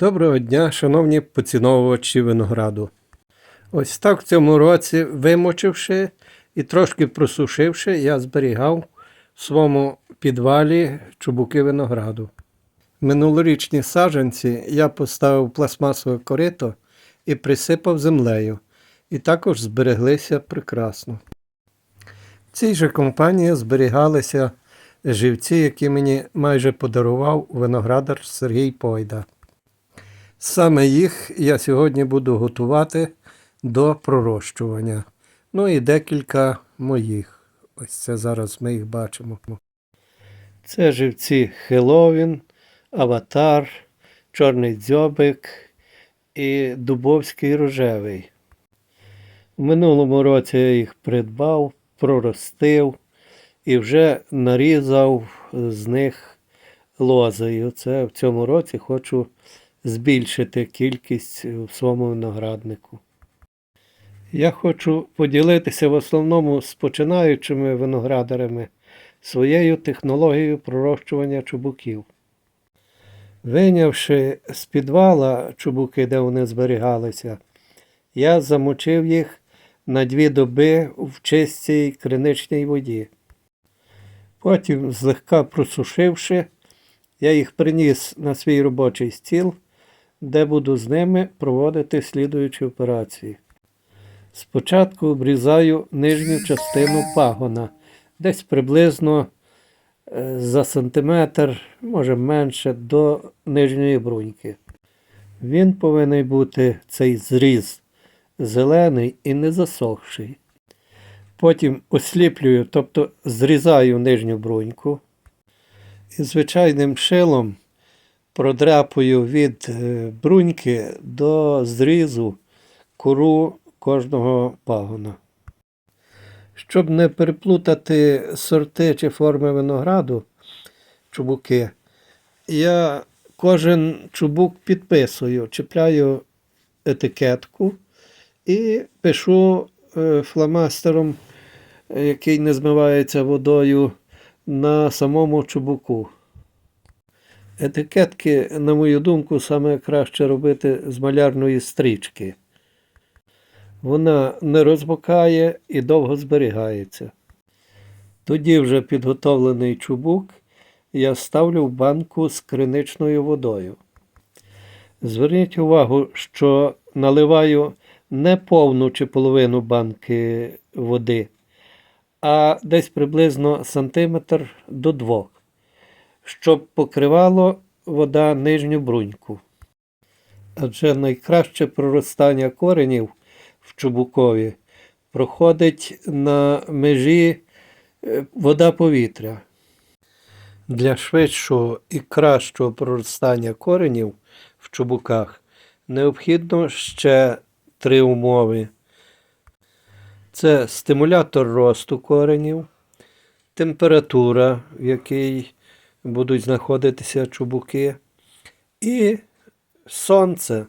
Доброго дня, шановні поціновувачі винограду. Ось так в цьому році, вимочивши і трошки просушивши, я зберігав в своєму підвалі чубуки винограду. Минулорічні саджанці я поставив пластмасове корито і присипав землею, і також збереглися прекрасно. В цій же компанії зберігалися живці, які мені майже подарував виноградар Сергій Пойда. Саме їх я сьогодні буду готувати до пророщування. Ну і декілька моїх. Ось це зараз ми їх бачимо. Це живці Хеловін, Аватар, Чорний дзьобик і Дубовський рожевий. У минулому році я їх придбав, проростив і вже нарізав з них лози. І оце в цьому році хочу збільшити кількість в своєму винограднику. Я хочу поділитися в основному з починаючими виноградарями своєю технологією пророщування чубуків. Вийнявши з підвала чубуки, де вони зберігалися, я замочив їх на дві доби в чистій криничній воді. Потім, злегка просушивши, я їх приніс на свій робочий стіл, де буду з ними проводити слідуючі операції. Спочатку обрізаю нижню частину пагона, десь приблизно е, за сантиметр, може менше, до нижньої бруньки. Він повинен бути цей зріз зелений і не засохший. Потім осліплюю, тобто зрізаю нижню бруньку і звичайним шилом продряпую від е, бруньки до зрізу кору кожного пагона. Щоб не переплутати сорти чи форми винограду, чубуки, я кожен чубук підписую, чіпляю етикетку і пишу е, фломастером, який не змивається водою, на самому чубуку. Етикетки, на мою думку, саме краще робити з малярної стрічки. Вона не розмокає і довго зберігається. Тоді вже підготовлений чубук я ставлю в банку з криничною водою. Зверніть увагу, що наливаю не повну чи половину банки води, а десь приблизно сантиметр до двох, щоб покривало вода нижню бруньку. Адже найкраще проростання коренів в чубукові проходить на межі е, вода повітря. Для швидшого і кращого проростання коренів в чубуках необхідно ще три умови. Це стимулятор росту коренів, температура, в якій будуть знаходитися чубуки, і сонце.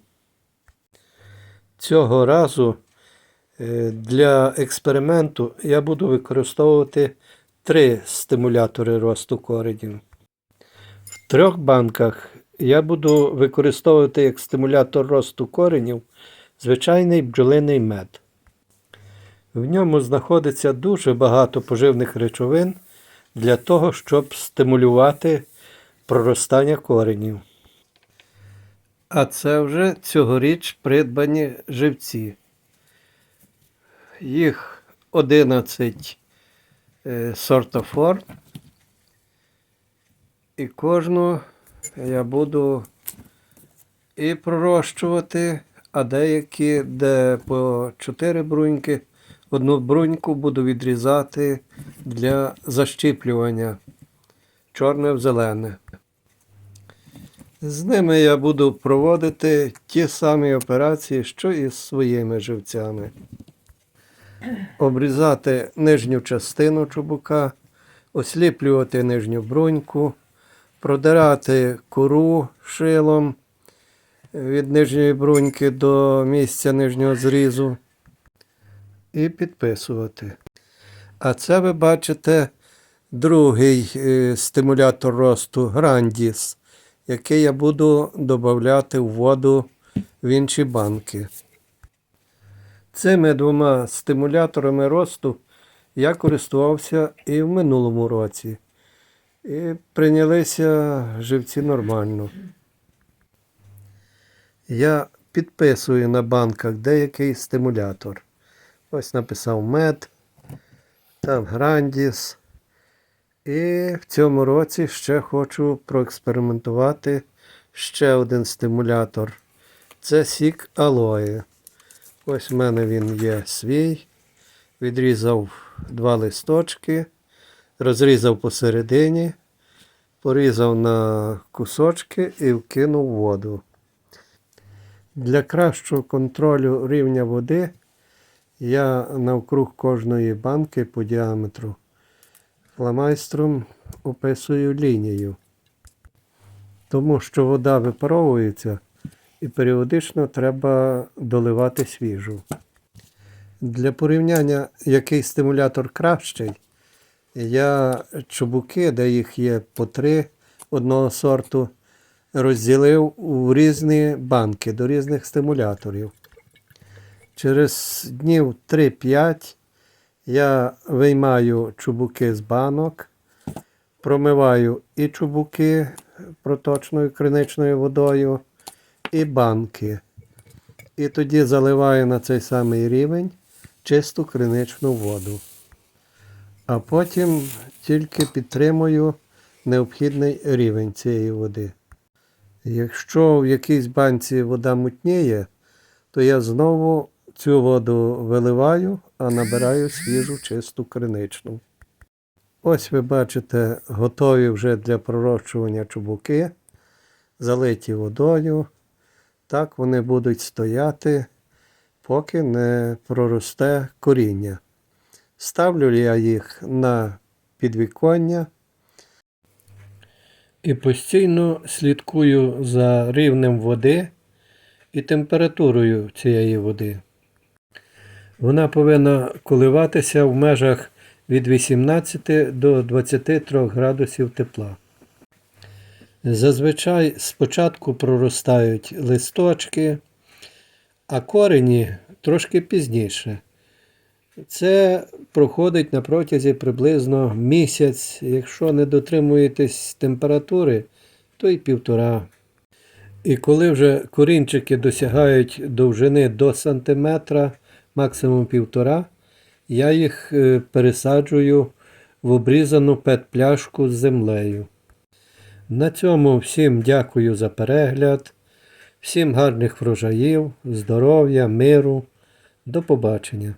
Цього разу е, для експерименту я буду використовувати три стимулятори росту коренів. В трьох банках я буду використовувати як стимулятор росту коренів звичайний бджолиний мед. В ньому знаходиться дуже багато поживних речовин для того, щоб стимулювати проростання коренів. А це вже цьогоріч придбані живці. Їх 11 е, сортофор. І кожну я буду і пророщувати, а деякі, де по 4 бруньки, одну бруньку буду відрізати для защіплювання чорне в зелене. З ними я буду проводити ті самі операції, що і з своїми живцями. Обрізати нижню частину чубука, осліплювати нижню бруньку, продирати кору шилом від нижньої бруньки до місця нижнього зрізу і підписувати. А це ви бачите другий е, стимулятор росту Грандіс який я буду додати в воду в інші банки. Цими двома стимуляторами росту я користувався і в минулому році. І прийнялися живці нормально. Я підписую на банках деякий стимулятор. Ось написав мед, там Грандіс. І в цьому році ще хочу проекспериментувати ще один стимулятор. Це сік алої. Ось в мене він є свій. Відрізав два листочки, розрізав посередині, порізав на кусочки і вкинув воду. Для кращого контролю рівня води я навкруг кожної банки по діаметру фломайстром описую лінію. Тому що вода випаровується і періодично треба доливати свіжу. Для порівняння, який стимулятор кращий, я чубуки, де їх є по три одного сорту, розділив у різні банки до різних стимуляторів. Через днів 3-5 я виймаю чубуки з банок, промиваю і чубуки проточною криничною водою, і банки. І тоді заливаю на цей самий рівень чисту криничну воду. А потім тільки підтримую необхідний рівень цієї води. Якщо в якійсь банці вода мутніє, то я знову цю воду виливаю, а набираю свіжу чисту криничну. Ось ви бачите готові вже для пророщування чубуки, залиті водою. Так вони будуть стояти, поки не проросте коріння. Ставлю я їх на підвіконня і постійно слідкую за рівнем води і температурою цієї води. Вона повинна коливатися в межах від 18 до 23 градусів тепла. Зазвичай спочатку проростають листочки, а корені трошки пізніше. Це проходить на протязі приблизно місяць. Якщо не дотримуєтесь температури, то й півтора. І коли вже корінчики досягають довжини до сантиметра, максимум півтора, я їх е, пересаджую в обрізану пет-пляшку з землею. На цьому всім дякую за перегляд, всім гарних врожаїв, здоров'я, миру. До побачення.